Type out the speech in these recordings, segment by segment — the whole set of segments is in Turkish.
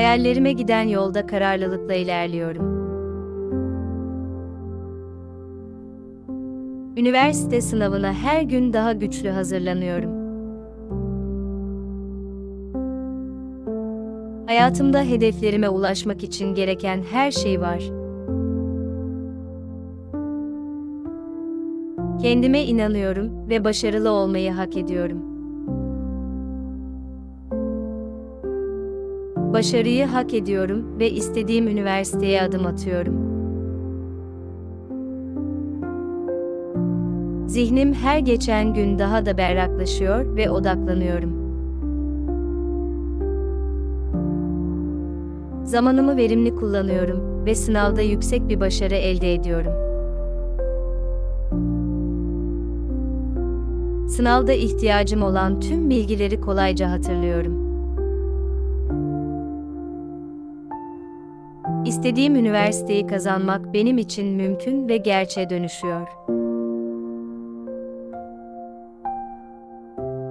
Hayallerime giden yolda kararlılıkla ilerliyorum. Üniversite sınavına her gün daha güçlü hazırlanıyorum. Hayatımda hedeflerime ulaşmak için gereken her şey var. Kendime inanıyorum ve başarılı olmayı hak ediyorum. Başarıyı hak ediyorum ve istediğim üniversiteye adım atıyorum. Zihnim her geçen gün daha da berraklaşıyor ve odaklanıyorum. Zamanımı verimli kullanıyorum ve sınavda yüksek bir başarı elde ediyorum. Sınavda ihtiyacım olan tüm bilgileri kolayca hatırlıyorum. İstediğim üniversiteyi kazanmak benim için mümkün ve gerçeğe dönüşüyor.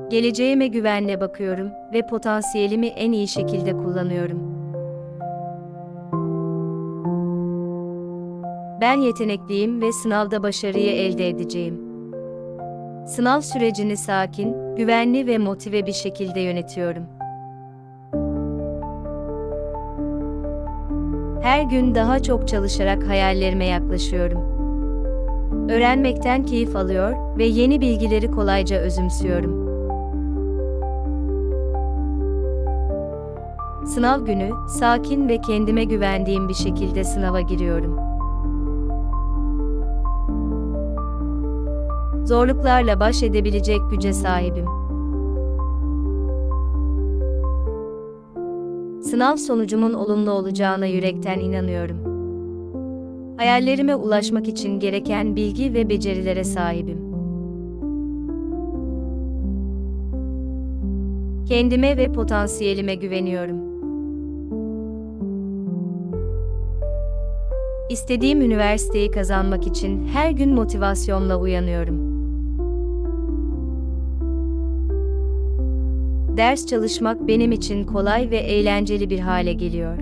Geleceğime güvenle bakıyorum ve potansiyelimi en iyi şekilde kullanıyorum. Ben yetenekliyim ve sınavda başarıyı elde edeceğim. Sınav sürecini sakin, güvenli ve motive bir şekilde yönetiyorum. Her gün daha çok çalışarak hayallerime yaklaşıyorum. Öğrenmekten keyif alıyor ve yeni bilgileri kolayca özümsüyorum. Sınav günü, sakin ve kendime güvendiğim bir şekilde sınava giriyorum. Zorluklarla baş edebilecek güce sahibim. Sınav sonucumun olumlu olacağına yürekten inanıyorum. Hayallerime ulaşmak için gereken bilgi ve becerilere sahibim. Kendime ve potansiyelime güveniyorum. İstediğim üniversiteyi kazanmak için her gün motivasyonla uyanıyorum. Ders çalışmak benim için kolay ve eğlenceli bir hale geliyor.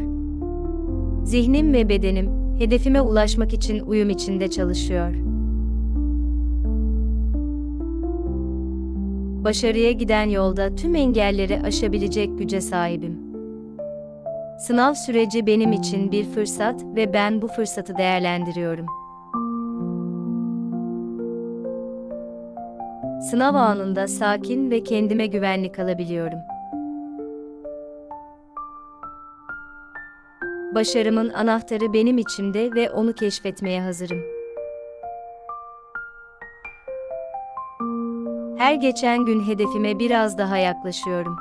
Zihnim ve bedenim hedefime ulaşmak için uyum içinde çalışıyor. Başarıya giden yolda tüm engelleri aşabilecek güce sahibim. Sınav süreci benim için bir fırsat ve ben bu fırsatı değerlendiriyorum. Sınav anında sakin ve kendime güvenli kalabiliyorum. Başarımın anahtarı benim içimde ve onu keşfetmeye hazırım. Her geçen gün hedefime biraz daha yaklaşıyorum.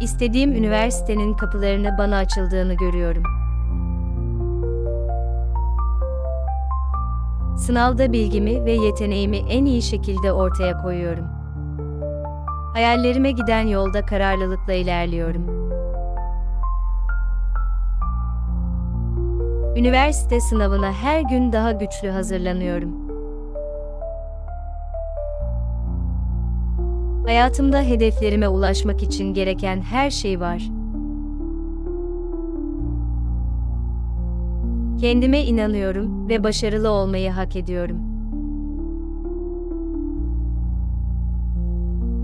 İstediğim üniversitenin kapılarını bana açıldığını görüyorum. Sınavda bilgimi ve yeteneğimi en iyi şekilde ortaya koyuyorum. Hayallerime giden yolda kararlılıkla ilerliyorum. Üniversite sınavına her gün daha güçlü hazırlanıyorum. Hayatımda hedeflerime ulaşmak için gereken her şey var. Kendime inanıyorum ve başarılı olmayı hak ediyorum.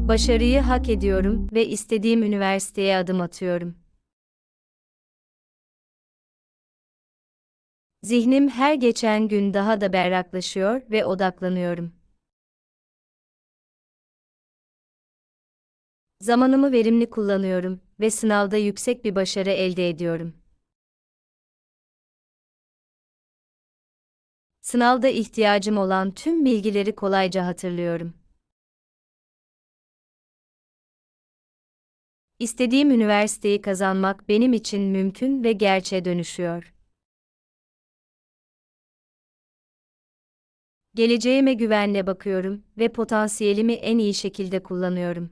Başarıyı hak ediyorum ve istediğim üniversiteye adım atıyorum. Zihnim her geçen gün daha da berraklaşıyor ve odaklanıyorum. Zamanımı verimli kullanıyorum ve sınavda yüksek bir başarı elde ediyorum. Sınavda ihtiyacım olan tüm bilgileri kolayca hatırlıyorum. İstediğim üniversiteyi kazanmak benim için mümkün ve gerçeğe dönüşüyor. Geleceğime güvenle bakıyorum ve potansiyelimi en iyi şekilde kullanıyorum.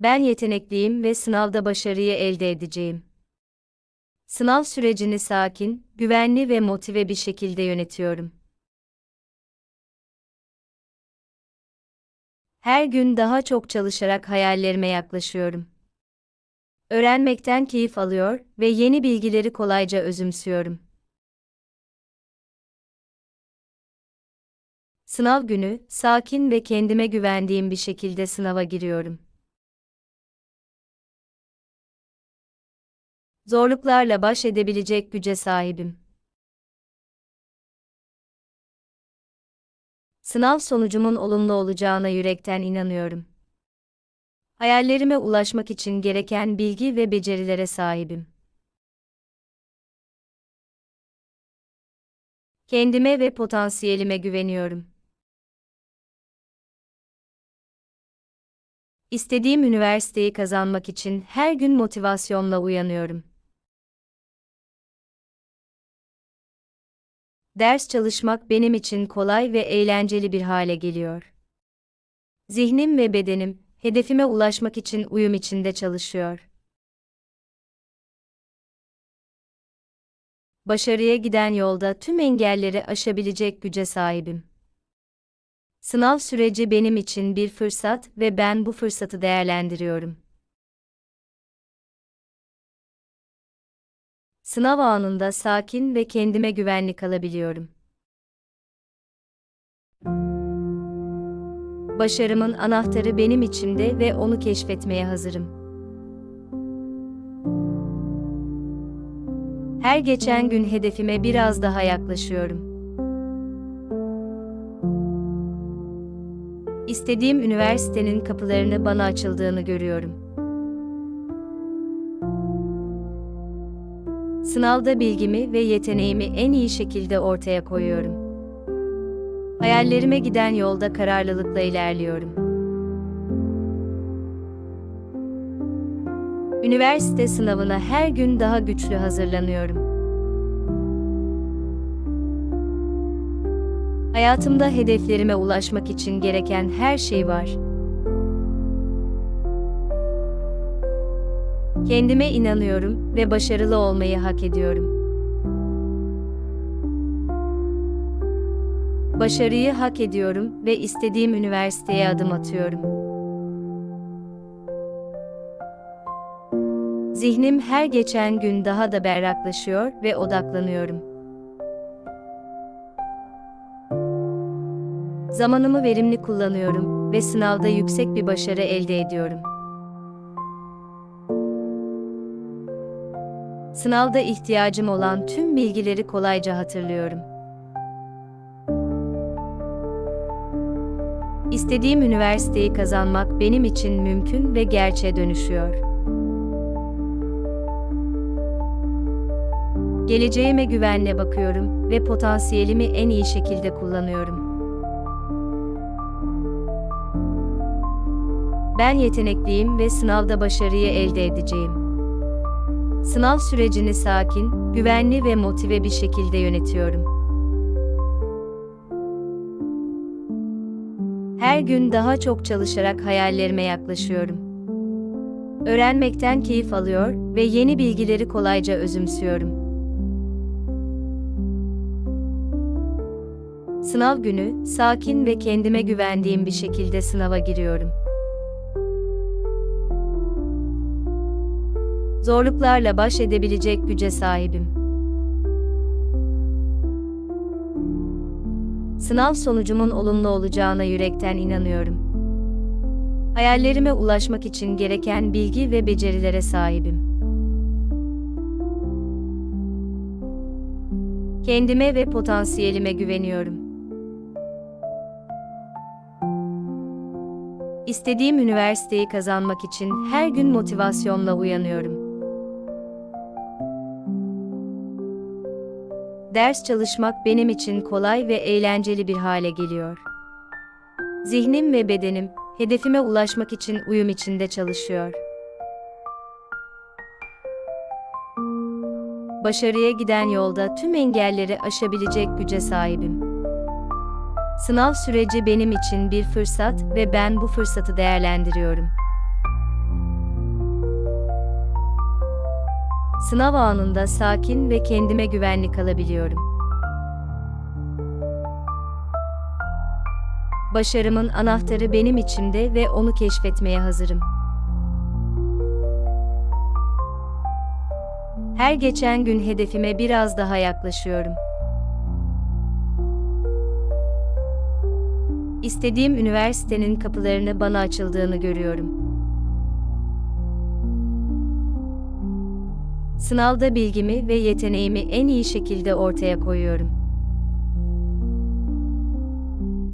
Ben yetenekliyim ve sınavda başarıyı elde edeceğim. Sınav sürecini sakin, güvenli ve motive bir şekilde yönetiyorum. Her gün daha çok çalışarak hayallerime yaklaşıyorum. Öğrenmekten keyif alıyor ve yeni bilgileri kolayca özümsüyorum. Sınav günü, sakin ve kendime güvendiğim bir şekilde sınava giriyorum. Zorluklarla baş edebilecek güce sahibim. Sınav sonucumun olumlu olacağına yürekten inanıyorum. Hayallerime ulaşmak için gereken bilgi ve becerilere sahibim. Kendime ve potansiyelime güveniyorum. İstediğim üniversiteyi kazanmak için her gün motivasyonla uyanıyorum. Ders çalışmak benim için kolay ve eğlenceli bir hale geliyor. Zihnim ve bedenim hedefime ulaşmak için uyum içinde çalışıyor. Başarıya giden yolda tüm engelleri aşabilecek güce sahibim. Sınav süreci benim için bir fırsat ve ben bu fırsatı değerlendiriyorum. Sınav anında sakin ve kendime güvenli kalabiliyorum. Başarımın anahtarı benim içimde ve onu keşfetmeye hazırım. Her geçen gün hedefime biraz daha yaklaşıyorum. İstediğim üniversitenin kapılarını bana açıldığını görüyorum. Sınavda bilgimi ve yeteneğimi en iyi şekilde ortaya koyuyorum. Hayallerime giden yolda kararlılıkla ilerliyorum. Üniversite sınavına her gün daha güçlü hazırlanıyorum. Hayatımda hedeflerime ulaşmak için gereken her şey var. Kendime inanıyorum ve başarılı olmayı hak ediyorum. Başarıyı hak ediyorum ve istediğim üniversiteye adım atıyorum. Zihnim her geçen gün daha da berraklaşıyor ve odaklanıyorum. Zamanımı verimli kullanıyorum ve sınavda yüksek bir başarı elde ediyorum. Sınavda ihtiyacım olan tüm bilgileri kolayca hatırlıyorum. İstediğim üniversiteyi kazanmak benim için mümkün ve gerçeğe dönüşüyor. Geleceğime güvenle bakıyorum ve potansiyelimi en iyi şekilde kullanıyorum. Ben yetenekliyim ve sınavda başarıyı elde edeceğim. Sınav sürecini sakin, güvenli ve motive bir şekilde yönetiyorum. Her gün daha çok çalışarak hayallerime yaklaşıyorum. Öğrenmekten keyif alıyor ve yeni bilgileri kolayca özümsüyorum. Sınav günü, sakin ve kendime güvendiğim bir şekilde sınava giriyorum. Zorluklarla baş edebilecek güce sahibim. Sınav sonucumun olumlu olacağına yürekten inanıyorum. Hayallerime ulaşmak için gereken bilgi ve becerilere sahibim. Kendime ve potansiyelime güveniyorum. İstediğim üniversiteyi kazanmak için her gün motivasyonla uyanıyorum. Ders çalışmak benim için kolay ve eğlenceli bir hale geliyor. Zihnim ve bedenim hedefime ulaşmak için uyum içinde çalışıyor. Başarıya giden yolda tüm engelleri aşabilecek güce sahibim. Sınav süreci benim için bir fırsat ve ben bu fırsatı değerlendiriyorum. Sınav anında sakin ve kendime güvenli kalabiliyorum. Başarımın anahtarı benim içimde ve onu keşfetmeye hazırım. Her geçen gün hedefime biraz daha yaklaşıyorum. İstediğim üniversitenin kapılarını bana açıldığını görüyorum. Sınavda bilgimi ve yeteneğimi en iyi şekilde ortaya koyuyorum.